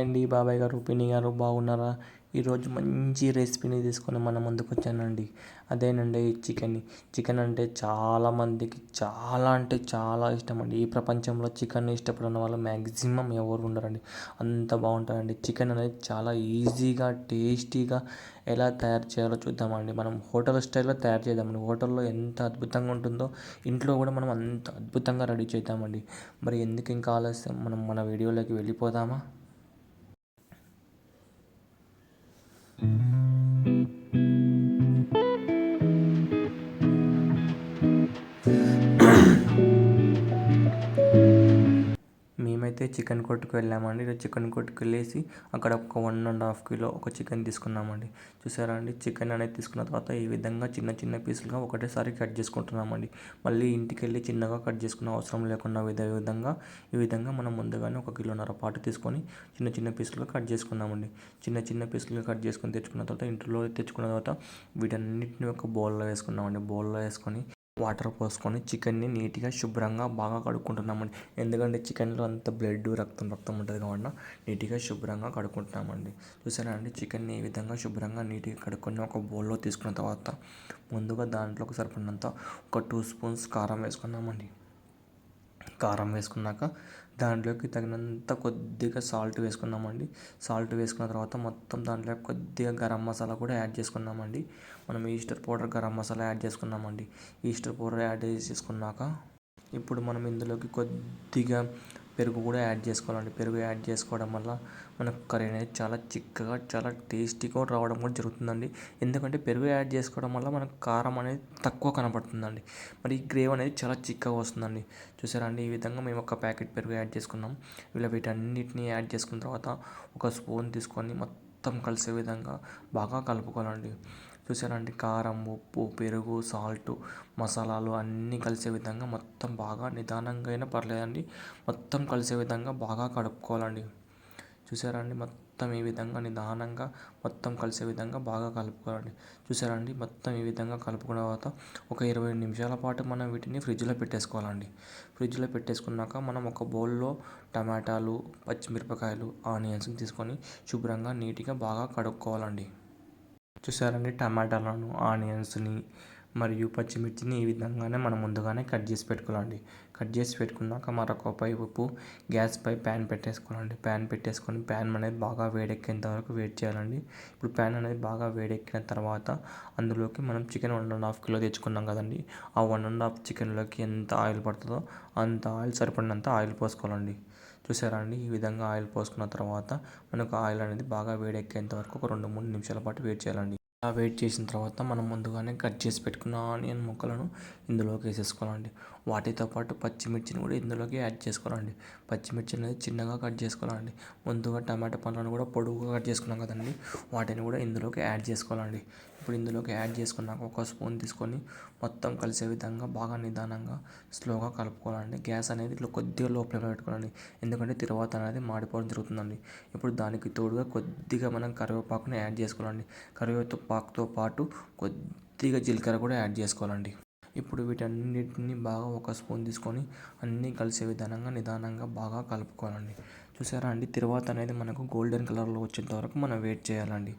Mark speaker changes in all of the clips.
Speaker 1: అండి. బాబాయ్ గారు పిన్ని గారు బాగున్నారా? ఈరోజు మంచి రెసిపీని తీసుకొని మన ముందుకు వచ్చానండి. అదేనండి చికెన్. చికెన్ అంటే చాలామందికి చాలా అంటే చాలా ఇష్టం అండి. ఈ ప్రపంచంలో చికెన్ ఇష్టపడిన వాళ్ళు మ్యాక్సిమం ఎవరు ఉండరండి. అంత బాగుంటుందండి. చికెన్ అనేది చాలా ఈజీగా టేస్టీగా ఎలా తయారు చేయాలో చూద్దామండి. మనం హోటల్ స్టైల్లో తయారు చేద్దామండి. హోటల్లో ఎంత అద్భుతంగా ఉంటుందో ఇంట్లో కూడా మనం అంత అద్భుతంగా రెడీ చేద్దామండి. మరి ఎందుకు ఇంకా ఆలస్యం? మనం మన వీడియోలోకి వెళ్ళిపోదామా? Mm-hmm. అయితే చికెన్ కొట్టుకు వెళ్ళామండి. చికెన్ కొట్టుకు వెళ్ళేసి అక్కడ ఒక వన్ అండ్ హాఫ్ కిలో ఒక చికెన్ తీసుకున్నామండి. చూసారా అండి? చికెన్ అనేది తీసుకున్న తర్వాత ఈ విధంగా చిన్న చిన్న పీసులుగా ఒకటేసారి కట్ చేసుకుంటున్నామండి. మళ్ళీ ఇంటికి వెళ్ళి చిన్నగా కట్ చేసుకున్న అవసరం లేకుండా ఇదే విధంగా ఈ విధంగా మనం ముందుగానే ఒక కిలోన్నర పాటు తీసుకొని చిన్న చిన్న పీసులుగా కట్ చేసుకున్నామండి. చిన్న చిన్న పీసులుగా కట్ చేసుకొని తెచ్చుకున్న తర్వాత ఇంట్లో తెచ్చుకున్న తర్వాత వీటన్నిటిని ఒక బౌల్లో వేసుకున్నామండి. బౌల్లో వేసుకొని వాటర్ పోసుకొని చికెన్ని నీట్గా శుభ్రంగా బాగా కడుక్కుంటున్నామండి. ఎందుకంటే చికెన్లో అంత బ్లడ్ రక్తం రక్తం ఉంటుంది కాబట్టి నీట్గా శుభ్రంగా కడుక్కుంటున్నామండి. చూసారా అండి? చికెన్ని ఈ విధంగా శుభ్రంగా నీట్గా కడుక్కొని ఒక బౌల్లో తీసుకున్న తర్వాత ముందుగా దాంట్లోకి సరిపడినంత ఒక టూ స్పూన్స్ కారం వేసుకున్నామండి కారం వేసుకున్నాక దాంట్లోకి తగినంత కొద్దిగా సాల్ట్ వేసుకున్నామండి సాల్ట్ వేసుకున్న తర్వాత మొత్తం దాంట్లో కొద్దిగా గరం మసాలా కూడా యాడ్ చేసుకున్నామండి మనం ఈస్టర్ పౌడర్ గరం మసాలా యాడ్ చేసుకున్నామండి ఈస్టర్ పౌడర్ యాడ్ చేసుకున్నాక ఇప్పుడు మనం ఇందులోకి కొద్దిగా పెరుగు కూడా యాడ్ చేసుకోవాలండి. పెరుగు యాడ్ చేసుకోవడం వల్ల మనకు కర్రీ అనేది చాలా చిక్కగా చాలా టేస్టీగా రావడం కూడా జరుగుతుందండి. ఎందుకంటే పెరుగు యాడ్ చేసుకోవడం వల్ల మనకు కారం అనేది తక్కువ కనపడుతుందండి మరి ఈ గ్రేవ్ అనేది చాలా చిక్కగా వస్తుందండి. చూసారా అండి? ఈ విధంగా మేము ఒక ప్యాకెట్ పెరుగు యాడ్ చేసుకున్నాం. ఇలా వీటన్నిటిని యాడ్ చేసుకున్న తర్వాత ఒక స్పూన్ తీసుకొని మొత్తం కలిసే విధంగా బాగా కలుపుకోవాలండి. చూసారండి కారం ఉప్పు పెరుగు సాల్ట్ మసాలాలు అన్నీ కలిసే విధంగా మొత్తం బాగా నిదానంగా అయినా పర్లేదండి. మొత్తం కలిసే విధంగా బాగా కలుపుకోవాలండి. చూసారా అండి మొత్తం ఈ విధంగా నిదానంగా మొత్తం కలిసే విధంగా బాగా కలుపుకోవాలండి. చూసారా అండి మొత్తం ఈ విధంగా కలుపుకున్న తర్వాత ఒక ఇరవై నిమిషాల పాటు మనం వీటిని ఫ్రిడ్జ్లో పెట్టేసుకోవాలండి. ఫ్రిడ్జ్లో పెట్టేసుకున్నాక మనం ఒక బౌల్లో టమాటాలు పచ్చిమిరపకాయలు ఆనియన్స్ని తీసుకొని శుభ్రంగా నీట్గా బాగా కడుక్కోవాలండి. చూసారండి టమాటాలను ఆనియన్స్ని మరియు పచ్చిమిర్చిని ఈ విధంగానే మనం ముందుగానే కట్ చేసి పెట్టుకోవాలండి. కట్ చేసి పెట్టుకున్నాక మరొక వైపు ఉప్పు గ్యాస్పై ప్యాన్ పెట్టేసుకోవాలండి. ప్యాన్ పెట్టేసుకొని ప్యాన్ అనేది బాగా వేడెక్కేంత వరకు వెయిట్ చేయాలండి. ఇప్పుడు ప్యాన్ అనేది బాగా వేడెక్కిన తర్వాత అందులోకి మనం chicken one and half kilo తెచ్చుకున్నాం కదండి. ఆ వన్ అండ్ హాఫ్ చికెన్లోకి ఎంత ఆయిల్ పడుతుందో అంత ఆయిల్ సరిపడినంత ఆయిల్ పోసుకోవాలండి. చూసారా అండి? ఈ విధంగా ఆయిల్ పోసుకున్న తర్వాత మనకు ఆయిల్ అనేది బాగా వేడెక్కేంత వరకు ఒక రెండు మూడు నిమిషాల పాటు వెయిట్ చేయాలండి. అలా వెయిట్ చేసిన తర్వాత మనం ముందుగానే కట్ చేసి పెట్టుకున్న ఆనియన్ ముక్కలను ఇందులోకి వేసేసుకోవాలండి. వాటితో పాటు పచ్చిమిర్చిని కూడా ఇందులోకి యాడ్ చేసుకోవాలండి. పచ్చిమిర్చి అనేది చిన్నగా కట్ చేసుకోవాలండి. ముందుగా టమాటా పండ్లను కూడా పొడుగుగా కట్ చేసుకున్నాం కదండి. వాటిని కూడా ఇందులోకి యాడ్ చేసుకోవాలండి. ఇప్పుడు ఇందులోకి యాడ్ చేసుకున్నాక ఒక స్పూన్ తీసుకొని మొత్తం కలిసే విధంగా బాగా నిదానంగా స్లోగా కలుపుకోవాలండి. గ్యాస్ అనేది ఇట్లా కొద్దిగా లోపల పెట్టుకోవాలండి ఎందుకంటే తర్వాత అనేది మాడిపోవడం జరుగుతుందండి. ఇప్పుడు దానికి తోడుగా కొద్దిగా మనం కరివేపాకుని యాడ్ చేసుకోవాలండి. కరివేపాకుతో పాటు కొద్దిగా జీలకర్ర కూడా యాడ్ చేసుకోవాలండి. ఇప్పుడు వీటన్నిటిని బాగా ఒక స్పూన్ తీసుకొని అన్నీ కలిసే విధానంగా నిదానంగా బాగా కలుపుకోవాలండి. చూసారా అండి? తర్వాత అనేది మనకు గోల్డెన్ కలర్లో వచ్చేంత వరకు మనం వెయిట్ చేయాలండి.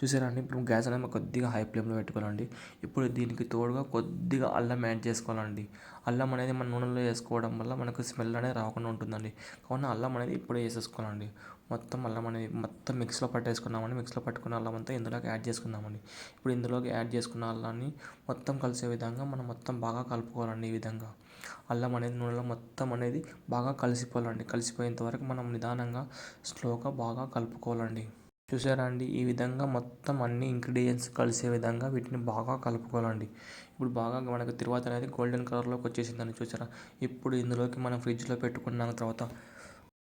Speaker 1: చూసారా అండి? ఇప్పుడు గ్యాస్ అనేది కొద్దిగా హై ఫ్లేమ్లో పెట్టుకోవాలండి. ఇప్పుడు దీనికి తోడుగా కొద్దిగా అల్లం యాడ్ చేసుకోవాలండి. అల్లం అనేది మన నూనెలో వేసుకోవడం వల్ల మనకు స్మెల్ అనేది రాకుండా ఉంటుందండి. కావున అల్లం అనేది ఇప్పుడే వేసేసుకోవాలండి. మొత్తం అల్లం అనేది మొత్తం మిక్స్లో పట్టేసుకున్నామండి. మిక్స్లో పట్టుకున్న అల్లం అంతా ఇందులోకి యాడ్ చేసుకుందామండి. ఇప్పుడు ఇందులోకి యాడ్ చేసుకున్న అల్లాన్ని మొత్తం కలిసే విధంగా మనం మొత్తం బాగా కలుపుకోవాలండి ఈ విధంగా. అల్లం అనేది నూనెలో మొత్తం అనేది బాగా కలిసిపోవాలండి. కలిసిపోయేంత వరకు మనం నిదానంగా స్లోగా బాగా కలుపుకోవాలండి. చూసారా అండి ఈ విధంగా మొత్తం అన్ని ఇంగ్రీడియంట్స్ కలిసే విధంగా వీటిని బాగా కలుపుకోవాలండి. ఇప్పుడు బాగా మనకు తర్వాత అనేది గోల్డెన్ కలర్లోకి వచ్చేసిందని చూసారా? ఇప్పుడు ఇందులోకి మనం ఫ్రిడ్జ్లో పెట్టుకున్న తర్వాత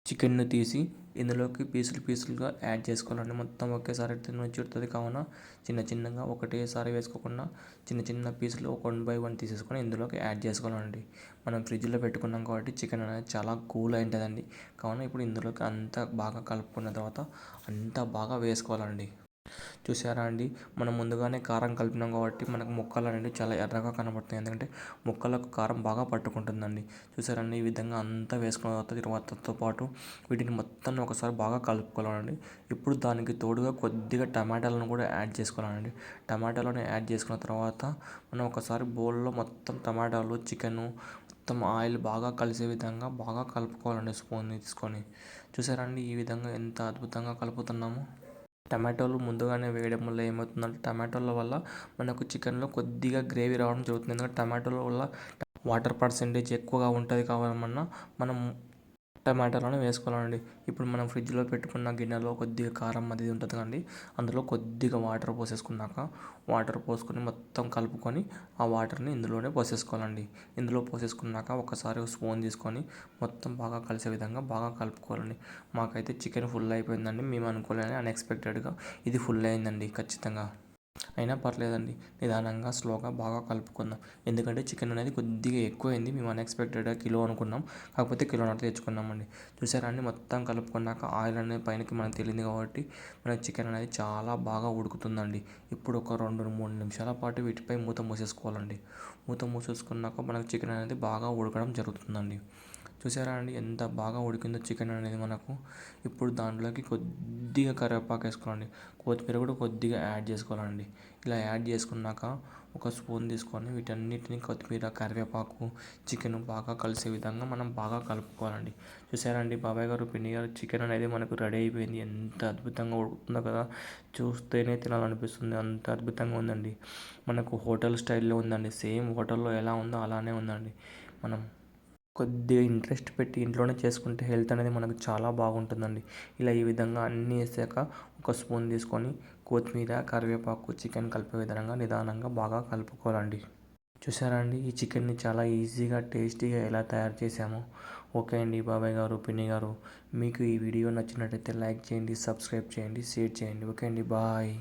Speaker 1: చికెన్ను తీసి ఇందులోకి పీసులు పీసులుగా యాడ్ చేసుకోవాలండి. మొత్తం ఒకేసారి తినొచ్చుతుంది కావున చిన్న చిన్నగా ఒకటేసారి వేసుకోకుండా చిన్న చిన్న పీసులు వన్ బై వన్ తీసేసుకొని ఇందులోకి యాడ్ చేసుకోవాలండి. మనం ఫ్రిడ్జ్లో పెట్టుకున్నాం కాబట్టి చికెన్ అనేది చాలా కూల్ అయి ఉంటుందండి. కావున ఇప్పుడు ఇందులోకి అంతా బాగా కలుపుకున్న తర్వాత అంతా బాగా వేసుకోవాలండి. చూసారా అండి? మనం ముందుగానే కారం కలిపినాం కాబట్టి మనకు ముక్కలు అనేవి చాలా ఎర్రగా కనబడుతాయి ఎందుకంటే ముక్కలకు కారం బాగా పట్టుకుంటుందండి. చూసారండి ఈ విధంగా అంతా వేసుకున్న తర్వాత తర్వాతతో పాటు వీటిని మొత్తం ఒకసారి బాగా కలుపుకోవాలండి. ఇప్పుడు దానికి తోడుగా కొద్దిగా టమాటాలను కూడా యాడ్ చేసుకోవాలండి. టమాటాలను యాడ్ చేసుకున్న తర్వాత మనం ఒకసారి బౌల్లో మొత్తం టమాటాలు చికెను మొత్తం ఆయిల్ బాగా కలిసే విధంగా బాగా కలుపుకోవాలండి స్పూన్ తీసుకొని. చూసారండి ఈ విధంగా ఎంత అద్భుతంగా కలుపుతున్నామో. టమాటోలు ముందుగానే వేయడం వల్ల ఏమవుతుందంటే టమాటోల వల్ల మనకు చికెన్లో కొద్దిగా గ్రేవీ రావడం జరుగుతుంది. ఎందుకంటే టమాటోల వల్ల వాటర్ పర్సెంటేజ్ ఎక్కువగా ఉంటుంది కావాలన్నా మనం టమాటాలను వేసుకోవాలండి. ఇప్పుడు మనం ఫ్రిడ్జ్లో పెట్టుకున్న గిన్నెలో కొద్దిగా కారం అది ఉంటుంది కదండి. అందులో కొద్దిగా వాటర్ పోసేసుకున్నాక వాటర్ పోసుకొని మొత్తం కలుపుకొని ఆ వాటర్ని ఇందులోనే పోసేసుకోవాలండి. ఇందులో పోసేసుకున్నాక ఒకసారి స్పూన్ తీసుకొని మొత్తం బాగా కలిసే విధంగా బాగా కలుపుకోవాలండి. మాకైతే చికెన్ ఫుల్ అయిపోయిందండి. మేము అనుకోలేని అన్ఎక్స్పెక్టెడ్గా ఇది ఫుల్ అయిందండి. ఖచ్చితంగా. అయినా పర్లేదండి. నిదానంగా స్లోగా బాగా కలుపుకుందాం. ఎందుకంటే చికెన్ అనేది కొద్దిగా ఎక్కువైంది. మేము అన్ఎక్స్పెక్టెడ్గా కిలో అనుకున్నాం. కాకపోతే కిలోన్నర తెచ్చుకున్నామండి. చూసారా అండి? మొత్తం కలుపుకున్నాక ఆయిల్ అనేది పైనకి మనకు తెలియదు కాబట్టి మన చికెన్ అనేది చాలా బాగా ఉడుకుతుందండి. ఇప్పుడు ఒక రెండు మూడు నిమిషాల పాటు వీటిపై మూత మూసేసుకోవాలండి. మూత మూసేసుకున్నాక మనకు చికెన్ అనేది బాగా ఉడకడం జరుగుతుందండి. చూసారా అండి? ఎంత బాగా ఉడికిందో చికెన్ అనేది మనకు. ఇప్పుడు దాంట్లోకి కొద్దిగా కరివేపాకు వేసుకోవాలండి. కొత్తిమీర కూడా కొద్దిగా యాడ్ చేసుకోవాలండి. ఇలా యాడ్ చేసుకున్నాక ఒక స్పూన్ తీసుకొని వీటన్నిటిని కొత్తిమీర కరివేపాకు చికెన్ బాగా కలిసే విధంగా మనం బాగా కలుపుకోవాలండి. చూసారండి బాబాయ్ గారు పిన్ని గారు చికెన్ అనేది మనకు రెడీ అయిపోయింది. ఎంత అద్భుతంగా ఉడుకుతుందో కదా. చూస్తేనే తినాలనిపిస్తుంది. అంత అద్భుతంగా ఉందండి. మనకు హోటల్ స్టైల్లో ఉందండి. సేమ్ హోటల్లో ఎలా ఉందో అలానే ఉందండి. మనం కొద్దిగా ఇంట్రెస్ట్ పెట్టి ఇంట్లోనే చేసుకుంటే హెల్త్ అనేది మనకు చాలా బాగుంటుందండి. ఇలా ఈ విధంగా అన్నీ వేసాక ఒక స్పూన్ తీసుకొని కొత్తిమీర కరివేపాకు చికెన్ కలిపే విధంగా నిదానంగా బాగా కలుపుకోవాలండి. చూసారా అండి? ఈ చికెన్ని చాలా ఈజీగా టేస్టీగా ఎలా తయారు చేసామో ఓకే అండి బాబాయ్ గారు పిన్ని గారు. మీకు ఈ వీడియో నచ్చినట్టయితే లైక్ చేయండి సబ్స్క్రైబ్ చేయండి షేర్ చేయండి. ఓకే అండి బాయ్